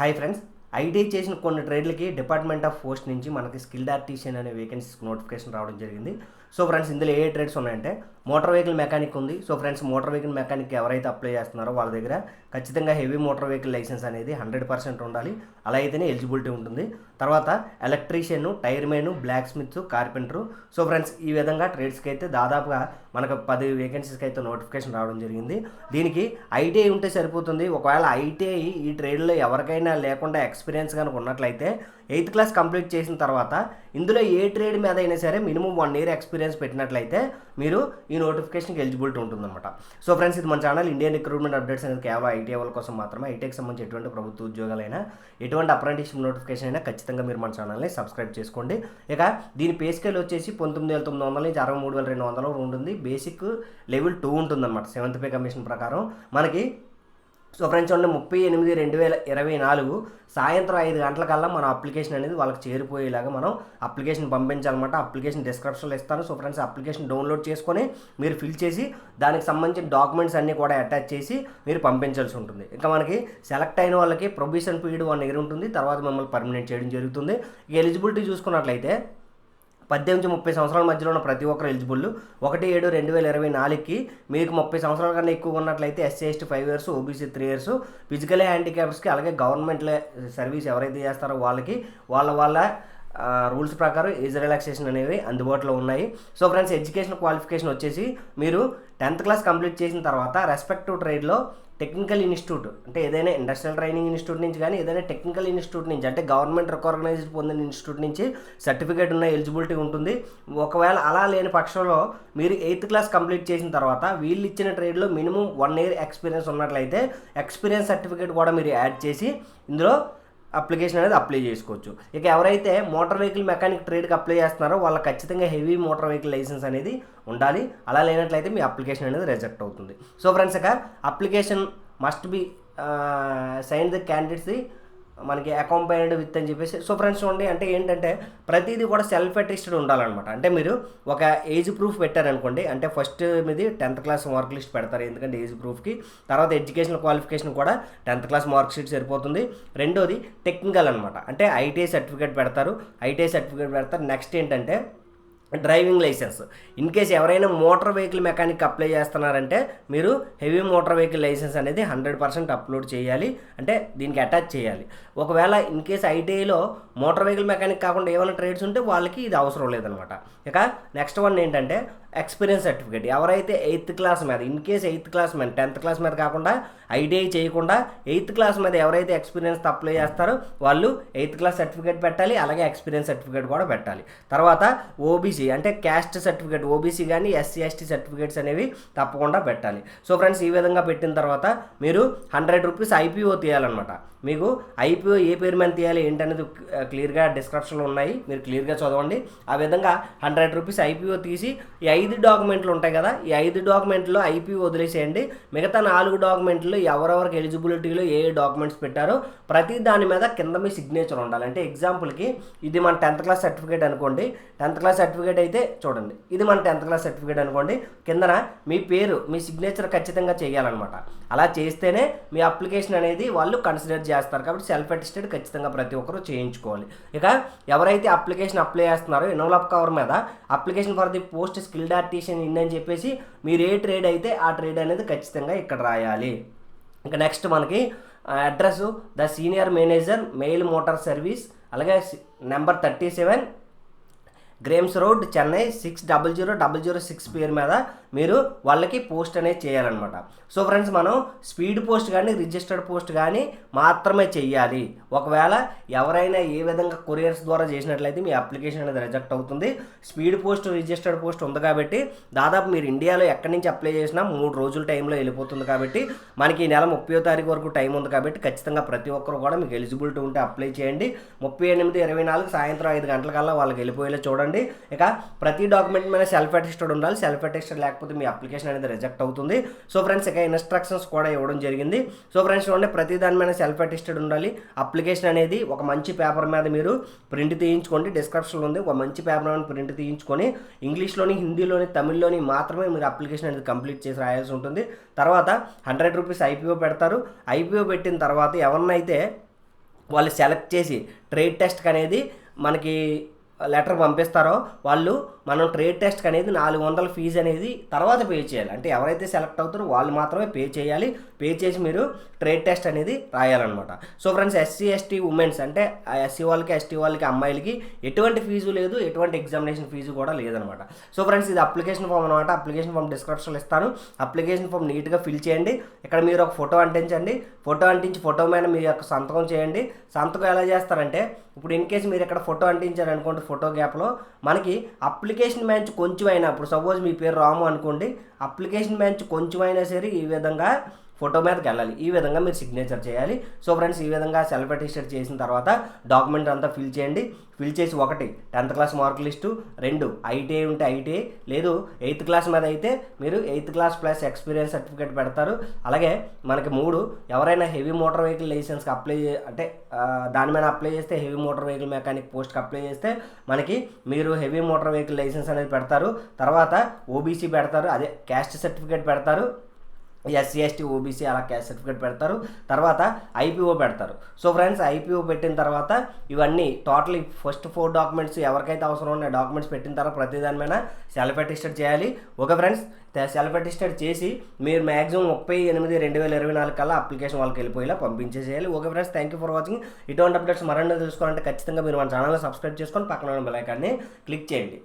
Hi friends IT చేసిన కొన్ని ట్రేడ్లకి department of post నుంచి మనకి స్కిల్డ్ ఆర్టిషియన్ అనే వేకెన్సీస్ నోటిఫికేషన్ రావడం జరిగింది. సో ఫ్రెండ్స్ ఇందులో ఏ ట్రేడ్స్ ఉన్నాయంటే మోటార్ వెహికల్ మెకానిక్ ఉంది. So friends motor vehicle mechanic ఎవరైతే అప్లై చేస్తున్నారో వాళ్ళ దగ్గర ఖచ్చితంగా heavy motor vehicle licence hundred hundred percent ఉండాలి. అలా అయితేనే ఎలిజిబిలిటీ ఉంటుంది. తర్వాత electrician tyreman blacksmith carpenter. So friends ఈ విధంగా ట్రేడ్స్కి అయితే దాదాపుగా మనకు పది వేకెన్సీస్కి అయితే నోటిఫికేషన్ రావడం జరిగింది. దీనికి ఐటీఐ ఉంటే సరిపోతుంది. ఒకవేళ ఐటీఐ ఈ ట్రేడ్లో ఎవరికైనా లేకుండా ఎక్స్పీరియన్స్ కనుక ఉన్నట్లయితే ఎయిత్ క్లాస్ కంప్లీట్ చేసిన తర్వాత ఇందులో ఏ ట్రేడ్ మీద అయినా సరే మినిమం వన్ ఇయర్ ఎక్స్పీరియన్స్ పెట్టినట్లయితే మీరు ఈ నోటిఫికేషన్కి ఎలిజిబిలిటీ ఉంటుందన్నమాట. సో ఫ్రెండ్స్ ఇది మన ఛానల్ ఇండియన్ రిక్రూట్మెంట్ అప్డేట్స్ అనేది కేవలం ఐటీ వాళ్ళ కోసం మాత్రమే. ఐటీకి సంబంధించి ఎటువంటి ప్రభుత్వ ఉద్యోగాలైనా ఎటువంటి అప్రెంటిస్షిప్ నోటిఫికేషన్ అయినా ఖచ్చితంగా మీరు మన ఛానల్ని సబ్స్క్రైబ్ చేసుకోండి. ఇక దీని పే స్కేల్ వచ్చేసి పంతొమ్మిది వేల తొమ్మిది వందల నుంచి అరవై మూడు వేల రెండు వందల ఉంటుంది. బేసిక్ లెవెల్ టూ ఉంటుందన్నమాట. సెవెంత్ పే కమిషన్ ప్రకారం. మనకి సో ఫ్రెండ్స్ చూడండి ముప్పై ఎనిమిది రెండు వేల ఇరవై నాలుగు సాయంత్రం ఐదు గంటలకల్లా మన అప్లికేషన్ అనేది వాళ్ళకి చేరిపోయేలాగా మనం అప్లికేషన్ పంపించాలన్నమాట. అప్లికేషన్ డిస్క్రిప్షన్లో ఇస్తాను. సో ఫ్రెండ్స్ అప్లికేషన్ డౌన్లోడ్ చేసుకొని మీరు ఫిల్ చేసి దానికి సంబంధించిన డాక్యుమెంట్స్ అన్నీ కూడా అటాచ్ చేసి మీరు పంపించాల్సి ఉంటుంది. ఇంకా మనకి సెలెక్ట్ అయిన వాళ్ళకి ప్రొబిషన్ పీరియడ్ వన్ ఇయర్ ఉంటుంది. తర్వాత మిమ్మల్ని పర్మనెంట్ చేయడం జరుగుతుంది. ఎలిజిబిలిటీ చూసుకున్నట్లయితే పద్దెనిమిది నుంచి ముప్పై సంవత్సరాల మధ్యలో ఉన్న ప్రతి ఒక్కరు ఎలిజిబుల్. ఒకటి ఏడు రెండు వేల ఇరవై నాలుగుకి మీకు ముప్పై సంవత్సరాల కన్నా ఎక్కువ ఉన్నట్లయితే SC ST five years OBC three years physical హ్యాండిక్యాప్స్కి అలాగే గవర్నమెంట్ సర్వీస్ ఎవరైతే చేస్తారో వాళ్ళకి వాళ్ళ వాళ్ళ రూల్స్ ప్రకారం ఏజ్ రిలాక్సేషన్ అనేవి అందుబాటులో ఉన్నాయి. సో ఫ్రెండ్స్ ఎడ్యుకేషన్ క్వాలిఫికేషన్ వచ్చేసి మీరు టెన్త్ క్లాస్ కంప్లీట్ చేసిన తర్వాత రెస్పెక్టివ్ ట్రేడ్లో టెక్నికల్ ఇన్స్టిట్యూట్ అంటే ఏదైనా ఇండస్ట్రియల్ ట్రైనింగ్ ఇన్స్టిట్యూట్ నుంచి కానీ ఏదైనా టెక్నికల్ ఇన్స్టిట్యూట్ నుంచి అంటే గవర్నమెంట్ రికగ్నైజ్డ్ పొందిన ఇన్స్టిట్యూట్ నుంచి సర్టిఫికేట్ ఉన్న ఎలిజిబిలిటీ ఉంటుంది. ఒకవేళ అలా లేని పక్షంలో మీరు ఎయిత్ క్లాస్ కంప్లీట్ చేసిన తర్వాత వీళ్ళు ఇచ్చిన ట్రేడ్లో మినిమం వన్ ఇయర్ ఎక్స్పీరియన్స్ ఉన్నట్లయితే ఎక్స్పీరియన్స్ సర్టిఫికేట్ కూడా మీరు యాడ్ చేసి ఇందులో అప్లికేషన్ అనేది అప్లై చేసుకోవచ్చు. ఇక ఎవరైతే మోటార్ వెహికల్ మెకానిక్ ట్రేడ్కి అప్లై చేస్తున్నారో వాళ్ళు ఖచ్చితంగా హెవీ మోటార్ వెహికల్ లైసెన్స్ అనేది ఉండాలి. అలా లేనట్లయితే మీ అప్లికేషన్ అనేది రిజెక్ట్ అవుతుంది. సో ఫ్రెండ్స్ ఇక application must be sign the candidates మనకి అకాంపైనడ్ విత్ అని చెప్పేసి. సో ఫ్రెండ్స్ చూడండి అంటే ఏంటంటే ప్రతిదీ కూడా సెల్ఫ్ అటెస్టెడ్ ఉండాలన్నమాట. అంటే మీరు ఒక ఏజ్ ప్రూఫ్ పెట్టారనుకోండి అంటే ఫస్ట్ మీది టెన్త్ క్లాస్ మార్క్ లిస్ట్ పెడతారు ఎందుకంటే ఏజ్ ప్రూఫ్కి తర్వాత ఎడ్యుకేషన్ క్వాలిఫికేషన్ కూడా టెన్త్ క్లాస్ మార్క్ షీట్ సరిపోతుంది. రెండోది టెక్నికల్ అనమాట అంటే ఐటీఐ సర్టిఫికేట్ పెడతారు. ఐటీఐ సర్టిఫికేట్ పెడతారు. నెక్స్ట్ ఏంటంటే డ్రైవింగ్ లైసెన్స్. ఇన్ కేస్ ఎవరైనా మోటార్ వెహికల్ మెకానిక్ అప్లై చేస్తున్నారంటే మీరు heavy motor vehicle licence hundred hundred percent upload చేయాలి. అంటే దీనికి అటాచ్ చేయాలి. ఒకవేళ ఇన్ కేసు ఐటీఐలో మోటార్ వెహికల్ మెకానిక్ కాకుండా ఏమైనా ట్రేడ్స్ ఉంటే వాళ్ళకి ఇది అవసరం లేదనమాట. ఇక నెక్స్ట్ వన్ ఏంటంటే ఎక్స్పీరియన్స్ సర్టిఫికేట్. ఎవరైతే ఎయిత్ క్లాస్ మీద ఇన్ కేస్ ఎయిత్ క్లాస్ మీద టెన్త్ క్లాస్ మీద కాకుండా ఐటీఐ చేయకుండా ఎయిత్ క్లాస్ మీద ఎవరైతే ఎక్స్పీరియన్స్ అప్లై చేస్తారో వాళ్ళు ఎయిత్ క్లాస్ సర్టిఫికేట్ పెట్టాలి అలాగే ఎక్స్పీరియన్స్ సర్టిఫికేట్ కూడా పెట్టాలి. తర్వాత ఓబీసీ అంటే క్యాస్ట్ సర్టిఫికేట్ ఓబీసీ కానీ ఎస్సీ ఎస్టీ సర్టిఫికేట్స్ అనేవి తప్పకుండా పెట్టాలి. సో ఫ్రెండ్స్ ఈ విధంగా పెట్టిన తర్వాత మీరు హండ్రెడ్ రూపీస్ ఐపీఓ తీయాలన్నమాట. మీకు ఐపీఓ ఏ పేరు మీద తీయాలి ఏంటనేది క్లియర్గా డిస్క్రిప్షన్లో ఉన్నాయి. మీరు క్లియర్గా చదవండి. ఆ విధంగా హండ్రెడ్ రూపీస్ ఐపీఓ తీసి ఈ ఐదు డాక్యుమెంట్లు ఉంటాయి కదా ఈ ఐదు డాక్యుమెంట్లో ఐపీ వదిలేసేయండి. మిగతా నాలుగు డాక్యుమెంట్లు ఎవరెవరికి ఎలిజిబిలిటీలో ఏ డాక్యుమెంట్స్ పెట్టారో ప్రతి దాని మీద కింద మీ సిగ్నేచర్ ఉండాలి. అంటే ఎగ్జాంపుల్కి ఇది మన టెన్త్ క్లాస్ సర్టిఫికేట్ అనుకోండి. టెన్త్ క్లాస్ సర్టిఫికేట్ అయితే చూడండి. ఇది మన టెన్త్ క్లాస్ సర్టిఫికేట్ అనుకోండి. కిందన మీ పేరు మీ సిగ్నేచర్ ఖచ్చితంగా చేయాలన్నమాట. అలా చేస్తేనే మీ అప్లికేషన్ అనేది వాళ్ళు కన్సిడర్ చేస్తారు. కాబట్టి సెల్ఫ్ అటెస్టెడ్ ఖచ్చితంగా ప్రతి ఒక్కరూ చేయించుకోవాలి. ఇక ఎవరైతే అప్లికేషన్ అప్లై చేస్తున్నారో ఎన్వలప్ కవర్ మీద application for the post skill skilled ఇందని in అని చెప్పేసి మీరు ఏ ట్రేడ్ అయితే ఆ ట్రేడ్ అనేది ఖచ్చితంగా ఇక్కడ రాయాలి. ఇంకా నెక్స్ట్ మనకి address the senior manager mail motor service అలాగే number thirty seven Greams road Chennai six double zero double zero six పేరు మీద మీరు వాళ్ళకి పోస్ట్ అనేది చేయాలన్నమాట. సో ఫ్రెండ్స్ మనం స్పీడ్ పోస్ట్ కానీ రిజిస్టర్డ్ పోస్ట్ కానీ మాత్రమే చేయాలి. ఒకవేళ ఎవరైనా ఏ విధంగా కొరియర్స్ ద్వారా చేసినట్లయితే మీ అప్లికేషన్ అనేది రిజెక్ట్ అవుతుంది. స్పీడ్ పోస్ట్ రిజిస్టర్డ్ పోస్ట్ ఉంది కాబట్టి దాదాపు మీరు ఇండియాలో ఎక్కడి నుంచి అప్లై చేసినా మూడు రోజుల టైంలో వెళ్ళిపోతుంది కాబట్టి మనకి ఈ నెల ముప్పై తారీఖు వరకు టైం ఉంది కాబట్టి ఖచ్చితంగా ప్రతి ఒక్కరు కూడా మీకు ఎలిజిబిలిటీ ఉంటే అప్లై చేయండి. ముప్పై ఎనిమిది ఇరవై నాలుగు సాయంత్రం ఐదు గంటలకల్లా వాళ్ళకి వెళ్ళిపోయేలా చూడండి. ఇక ప్రతి డాక్యుమెంట్ మీద సెల్ఫ్ అటెస్టెడ్ ఉండాలి. సెల్ఫ్ అటెస్టెడ్ లేకపోతే మీ అప్లికేషన్ అనేది రిజెక్ట్ అవుతుంది. సో ఫ్రెండ్స్ ఇక ఇన్స్ట్రక్షన్స్ కూడా ఇవ్వడం జరిగింది. సో ఫ్రెండ్స్ చూడండి ప్రతి దాని మీద సెల్ఫ్ అటెస్టెడ్ ఉండాలి. అప్లికేషన్ అనేది ఒక మంచి పేపర్ మీద మీరు ప్రింట్ తీయించుకోండి. డిస్క్రిప్షన్లో ఉంది ఒక మంచి పేపర్ మీద ప్రింట్ తీయించుకొని ఇంగ్లీష్లోని హిందీలోని తమిళ్ళోని మాత్రమే మీరు అప్లికేషన్ అనేది కంప్లీట్ చేసి రాయాల్సి ఉంటుంది. తర్వాత హండ్రెడ్ రూపీస్ ఐపీఓ పెడతారు. ఐపీఓ పెట్టిన తర్వాత ఎవరినైతే వాళ్ళు సెలెక్ట్ చేసి ట్రేడ్ టెస్ట్కి అనేది మనకి లెటర్ పంపిస్తారో వాళ్ళు మనం ట్రేడ్ టెస్ట్కి అనేది నాలుగు వందల ఫీజు అనేది తర్వాత పే చేయాలి. అంటే ఎవరైతే సెలెక్ట్ అవుతారో వాళ్ళు మాత్రమే పే చేయాలి. పే చేసి మీరు ట్రేడ్ టెస్ట్ అనేది రాయాలన్నమాట. So friends SC ST women's అంటే ఎస్సీ వాళ్ళకి ఎస్టీ వాళ్ళకి అమ్మాయిలకి ఎటువంటి ఫీజు లేదు ఎటువంటి ఎగ్జామినేషన్ ఫీజు కూడా లేదనమాట సో ఫ్రెండ్స్ ఇది అప్లికేషన్ ఫామ్ అనమాట అప్లికేషన్ ఫామ్ డిస్క్రిప్షన్లో ఇస్తాను. అప్లికేషన్ ఫామ్ నీట్గా ఫిల్ చేయండి. ఇక్కడ మీరు ఒక ఫోటో అంటించండి. ఫోటో అంటించి ఫోటో మీద మీ యొక్క సంతకం చేయండి. సంతకం ఎలా చేస్తారంటే ఇప్పుడు ఇన్ కేసు మీరు ఇక్కడ ఫోటో అంటించారు అనుకోండి ఫోటో గ్యాప్లో మనకి అప్లికేషన్ అప్లికేషన్ మ్యాచ్ కొంచెం అయినా ఇప్పుడు సపోజ్ మీ పేరు రాము అనుకోండి అప్లికేషన్ మ్యాచ్ కొంచెం అయినా సరే ఈ విధంగా ఫోటో మీదకి వెళ్ళాలి. ఈ విధంగా మీరు సిగ్నేచర్ చేయాలి. సో ఫ్రెండ్స్ ఈ విధంగా సెల్ఫ్ అటెస్టెడ్ చేసిన తర్వాత డాక్యుమెంట్ అంతా ఫిల్ చేయండి. ఫిల్ చేసి ఒకటి టెన్త్ క్లాస్ మార్క్ లిస్టు రెండు ఐటీఐ ఉంటే ఐటీఐ లేదు ఎయిత్ క్లాస్ మీద అయితే మీరు eighth class plus experience certificate పెడతారు. అలాగే మనకి మూడు ఎవరైనా హెవీ మోటార్ వెహికల్ లైసెన్స్కి అప్లై అంటే దాని మీద అప్లై చేస్తే హెవీ మోటార్ వెహికల్ మెకానిక్ పోస్ట్కి అప్లై చేస్తే మనకి మీరు హెవీ మోటార్ వెహికల్ లైసెన్స్ అనేది పెడతారు. తర్వాత ఓబీసీ పెడతారు. అదే క్యాస్ట్ సర్టిఫికేట్ పెడతారు. ఎస్సీ ఎస్టీ ఓబీసీ అలా క్యాస్ట్ సర్టిఫికేట్ పెడతారు. తర్వాత ఐపీఓ పెడతారు. సో ఫ్రెండ్స్ ఐపీఓ పెట్టిన తర్వాత ఇవన్నీ టోటలీ ఫస్ట్ ఫోర్ డాక్యుమెంట్స్ ఎవరికైతే అవసరం ఉన్న డాక్యుమెంట్స్ పెట్టిన తర్వాత ప్రతి దాని మీద సెల్ఫ్ అటెస్టెడ్ చేయాలి ఓకే ఫ్రెండ్స్ సెల్ఫ్ అటెస్టెడ్ చేసి మీరు మ్యాక్సిమం ముప్పై ఎనిమిది రెండు వేల ఇరవై నాలుగు కల్లా అప్లికేషన్ వాళ్ళకి వెళ్ళిపోయేలా పంపించేసేయాలి. Okay friends thank you for watching ఇటువంటి అప్డేట్స్ మరన్నీ తెలుసుకోవాలంటే ఖచ్చితంగా మీరు మన ఛానల్ని సబ్స్క్రైబ్ చేసుకొని పక్కన ఉన్న బెల్ ఐకాన్ని క్లిక్ చేయండి.